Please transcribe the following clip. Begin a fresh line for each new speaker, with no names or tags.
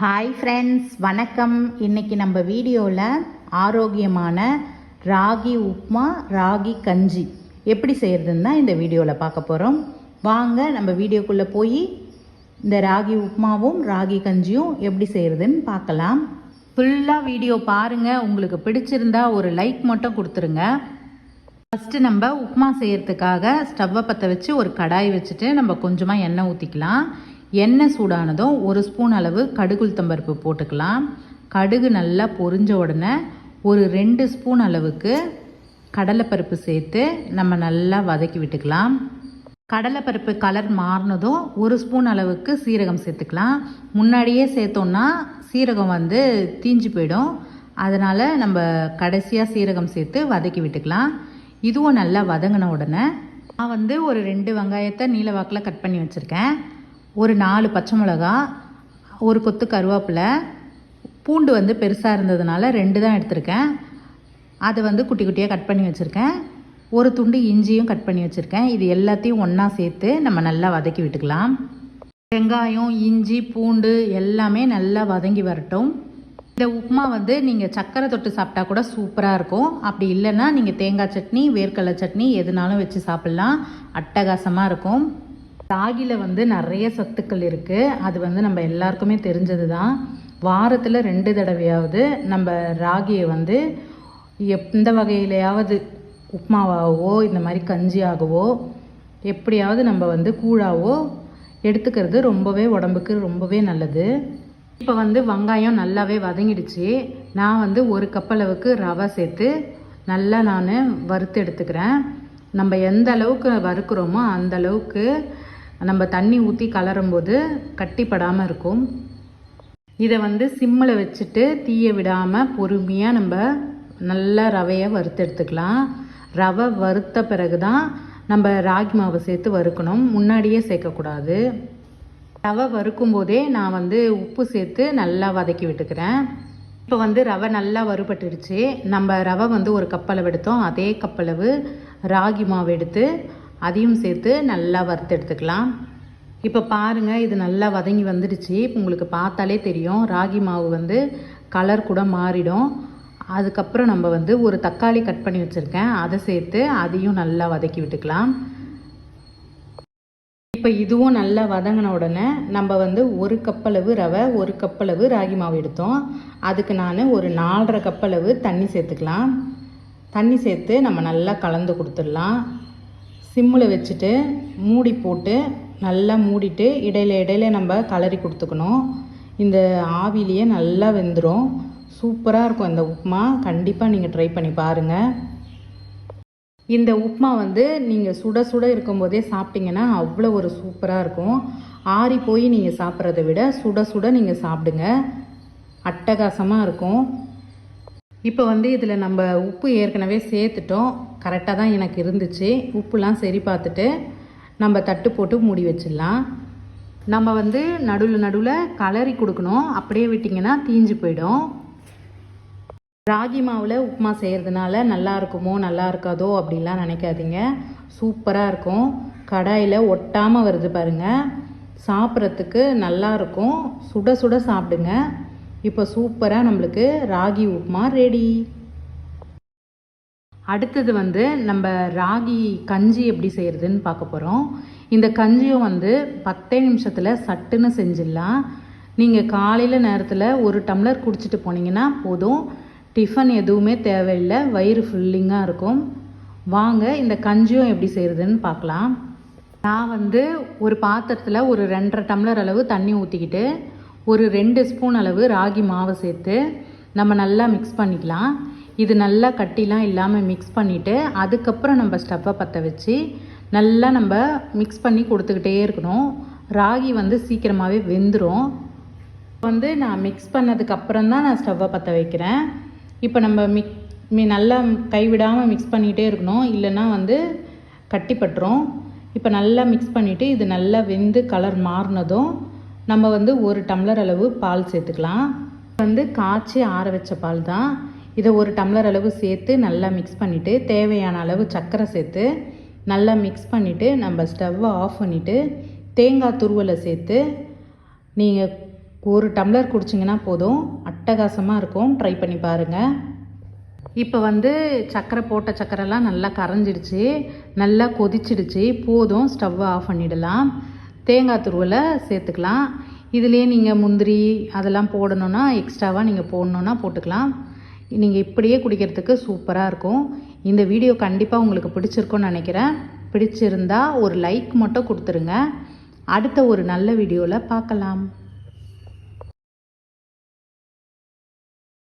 Hi friends வணக்கம். இன்றைக்கி நம்ம வீடியோவில் ஆரோக்கியமான ராகி உப்புமா ராகி கஞ்சி. எப்படி செய்கிறதுன்னு தான் இந்த வீடியோவில் பார்க்க போகிறோம் வாங்க நம்ம வீடியோக்குள்ளே போய் இந்த ராகி உப்புமாவும் ராகி கஞ்சியும் எப்படி செய்கிறதுன்னு பார்க்கலாம். ஃபுல்லாக வீடியோ பாருங்கள் உங்களுக்கு பிடிச்சிருந்தா ஒரு லைக் மட்டும் கொடுத்துருங்க. ஃபஸ்ட்டு நம்ம உப்புமா செய்கிறதுக்காக ஸ்டவ்வை பற்ற வச்சு ஒரு கடாய் வச்சுட்டு நம்ம கொஞ்சமாக எண்ணெய் ஊற்றிக்கலாம் எண்ணெய் சூடானதும் ஒரு ஸ்பூன் அளவு கடுகு உளுத்தம்பருப்பு போட்டுக்கலாம். கடுகு நல்லா பொரிஞ்ச உடனே ஒரு ரெண்டு ஸ்பூன் அளவுக்கு கடலைப்பருப்பு சேர்த்து நம்ம நல்லா வதக்கி விட்டுக்கலாம். கடலைப்பருப்பு கலர் மாறினதும் ஒரு ஸ்பூன் அளவுக்கு சீரகம் சேர்த்துக்கலாம். முன்னாடியே சேர்த்தோன்னா சீரகம் வந்து தீஞ்சு போயிடும். அதனால் நம்ம கடைசியாக சீரகம் சேர்த்து வதக்கி விட்டுக்கலாம். இதுவும் நல்லா வதங்கின உடனே நான் வந்து ஒரு ரெண்டு வெங்காயத்தை நீல வாக்கில் கட் பண்ணி வச்சுருக்கேன். ஒரு நாலு பச்சை மிளகா ஒரு கொத்து கருவேப்பிலை பூண்டு வந்து பெருசாக இருந்ததுனால ரெண்டு தான் எடுத்திருக்கேன். அதை வந்து குட்டி குட்டியாக கட் பண்ணி வச்சுருக்கேன். ஒரு துண்டு இஞ்சியும் கட் பண்ணி வச்சுருக்கேன். இது எல்லாத்தையும் ஒன்றா சேர்த்து நம்ம நல்லா வதக்கி விட்டுக்கலாம். வெங்காயம் இஞ்சி பூண்டு எல்லாமே நல்லா வதங்கி வரட்டும். இந்த உப்புமா வந்து நீங்கள் சக்கரை தொட்டு சாப்பிட்டா கூட சூப்பராக இருக்கும். அப்படி இல்லைன்னா நீங்கள் தேங்காய் சட்னி வேர்க்கடலை சட்னி எதுனாலும் வச்சு சாப்பிட்லாம். அட்டகாசமாக இருக்கும். ராகியில் வந்து நிறைய சத்துக்கள் இருக்குது அது வந்து நம்ம எல்லாருக்குமே தெரிஞ்சது தான் வாரத்தில் ரெண்டு தடவையாவது நம்ம ராகியை வந்து எந்த வகையிலையாவது உப்புமாவாகவோ இந்த மாதிரி கஞ்சியாகவோ எப்படியாவது நம்ம வந்து கூழாவோ எடுத்துக்கிறது ரொம்பவே உடம்புக்கு ரொம்பவே நல்லது. இப்போ வந்து வெங்காயம் நல்லாவே வதங்கிடுச்சு. நான் வந்து ஒரு கப் அளவுக்கு ரவை சேர்த்து நல்லா நான் வறுத்து எடுத்துக்கிறேன். நம்ம எந்த அளவுக்கு வறுக்கிறோமோ அந்த அளவுக்கு நம்ம தண்ணி ஊற்றி கலரும்போது கட்டிப்படாமல் இருக்கும். இதை வந்து சிம்மில் வச்சுட்டு தீய விடாமல் பொறுமையாக நம்ம நல்லா ரவையை வறுத்து எடுத்துக்கலாம். ரவை வறுத்த பிறகு தான் நம்ம ராகி மாவை சேர்த்து வறுக்கணும். முன்னாடியே சேர்க்கக்கூடாது. ரவை வறுக்கும் போதே நான் வந்து உப்பு சேர்த்து நல்லா வதக்கி விட்டுக்கிறேன். இப்போ வந்து ரவை நல்லா வறுபட்டுடுச்சு நம்ம ரவை வந்து ஒரு கப்பளவு எடுத்தோம். அதே கப்பளவு ராகி மாவு எடுத்து அதையும் சேர்த்து நல்லா வறுத்து எடுத்துக்கலாம். இப்போ பாருங்கள் இது நல்லா வதங்கி வந்துடுச்சு. உங்களுக்கு பார்த்தாலே தெரியும் ராகி மாவு வந்து கலர் கூட மாறிடும். அதுக்கப்புறம் நம்ம வந்து ஒரு தக்காளி கட் பண்ணி வச்சுருக்கேன். அதை சேர்த்து அதையும் நல்லா வதக்கி விட்டுக்கலாம். இப்போ இதுவும் நல்லா வதங்கின உடனே நம்ம வந்து ஒரு கப்பளவு ரவை ஒரு கப்பளவு ராகி மாவு எடுத்தோம். அதுக்கு நான் ஒரு நாலரை கப்பளவு தண்ணி சேர்த்துக்கலாம். தண்ணி சேர்த்து நம்ம நல்லா கலந்து கொடுத்துடலாம். சிம்மில் வச்சுட்டு மூடி போட்டு நல்லா மூடிட்டு இடையில இடையில நம்ம கலரி கொடுத்துக்கணும். இந்த ஆவிலேயே நல்லா வெந்துடும் சூப்பராக இருக்கும் இந்த உப்புமா. கண்டிப்பாக நீங்கள் ட்ரை பண்ணி பாருங்கள் இந்த உப்புமா வந்து நீங்கள் சுட சுட இருக்கும்போதே சாப்பிட்டிங்கன்னா அவ்வளோ ஒரு சூப்பராக இருக்கும். ஆறி போய் நீங்கள் சாப்பிட்றத விட சுட சுட நீங்கள் சாப்பிடுங்க. அட்டகாசமாக இருக்கும். இப்போ வந்து இதில் நம்ம உப்பு ஏற்கனவே சேர்த்துட்டோம். கரெக்டாக தான் எனக்கு இருந்துச்சு. உப்புலாம் சரி பார்த்துட்டு நம்ம தட்டு போட்டு மூடி வச்சிடலாம். நம்ம வந்து நடுவில் நடுவில் கலரி கொடுக்கணும். அப்படியே விட்டிங்கன்னா தீஞ்சு போயிடும். ராகி மாவில் உப்புமா செய்கிறதுனால நல்லா இருக்குமோ நல்லா இருக்காதோ அப்படிலாம் நினைக்காதீங்க. சூப்பராக இருக்கும். கடாயில் ஒட்டாமல் வருது பாருங்கள் சாப்பிட்றதுக்கு நல்லா இருக்கும். சுட சுட சாப்பிடுங்க. இப்போ சூப்பராக நம்மளுக்கு ராகி உப்புமா ரெடி அடுத்தது வந்து நம்ம ராகி கஞ்சி எப்படி செய்கிறதுன்னு பார்க்க போகிறோம் இந்த கஞ்சியும் வந்து பத்தே நிமிஷத்தில் சட்டுன்னு செஞ்சிடலாம். நீங்கள் காலையில் நேரத்தில் ஒரு டம்ளர் குடிச்சிட்டு போனீங்கன்னா போதும். டிஃபன் எதுவுமே தேவையில்லை வயிறு ஃபுல்லிங்காக இருக்கும். வாங்க இந்த கஞ்சியும் எப்படி செய்கிறதுன்னு பார்க்கலாம். நான் வந்து ஒரு பாத்திரத்தில் ஒரு ரெண்டரை டம்ளர் அளவு தண்ணி ஊற்றிக்கிட்டு ஒரு ரெண்டு ஸ்பூன் அளவு ராகி மாவை சேர்த்து நம்ம நல்லா மிக்ஸ் பண்ணிக்கலாம். இது நல்லா கட்டிலாம் இல்லாமல் மிக்ஸ் பண்ணிவிட்டு அதுக்கப்புறம் நம்ம ஸ்டவ்வை பற்ற வச்சு நல்லா நம்ம மிக்ஸ் பண்ணி கொடுத்துக்கிட்டே இருக்கணும். ராகி வந்து சீக்கிரமாகவே வெந்துடும் வந்து நான் மிக்ஸ் பண்ணதுக்கப்புறம் தான் நான் ஸ்டவ்வை பற்ற வைக்கிறேன். இப்போ நம்ம மிக் மீ நல்லா கைவிடாமல் மிக்ஸ் பண்ணிகிட்டே இருக்கணும். இல்லைன்னா வந்து கட்டிப்பட்டுரும். இப்போ நல்லா மிக்ஸ் பண்ணிவிட்டு இது நல்லா வெந்து கலர் மாறினதும் நம்ம வந்து ஒரு டம்ளர் அளவு பால் சேர்த்துக்கலாம். வந்து காய்ச்சி ஆற வச்ச பால் தான். இதை ஒரு டம்ளர் அளவு சேர்த்து நல்லா மிக்ஸ் பண்ணிவிட்டு தேவையான அளவு சர்க்கரை சேர்த்து நல்லா மிக்ஸ் பண்ணிவிட்டு நம்ம ஸ்டவ்வை ஆஃப் பண்ணிவிட்டு தேங்காய் துருவலை சேர்த்து நீங்கள் ஒரு டம்ளர் குடிச்சிங்கன்னா போதும். அட்டகாசமாக இருக்கும். ட்ரை பண்ணி பாருங்கள் இப்போ வந்து சக்கரை போட்ட சக்கரைலாம் நல்லா கரைஞ்சிடுச்சு. நல்லா கொதிச்சிடுச்சு. போதும். ஸ்டவ்வை ஆஃப் பண்ணிடலாம். தேங்காய் துருவலை சேர்த்துக்கலாம். இதுலேயே நீங்கள் முந்திரி அதெல்லாம் போடணுன்னா எக்ஸ்ட்ராவாக நீங்கள் போடணுன்னா போட்டுக்கலாம். நீங்கள் இப்படியே குடிக்கிறதுக்கு சூப்பராக இருக்கும். இந்த வீடியோ கண்டிப்பாக உங்களுக்கு பிடிச்சிருக்கும்னு நினைக்கிறேன். பிடிச்சிருந்தா ஒரு லைக் மட்டும் கொடுத்துருங்க. அடுத்த ஒரு நல்ல வீடியோவில் பார்க்கலாம்.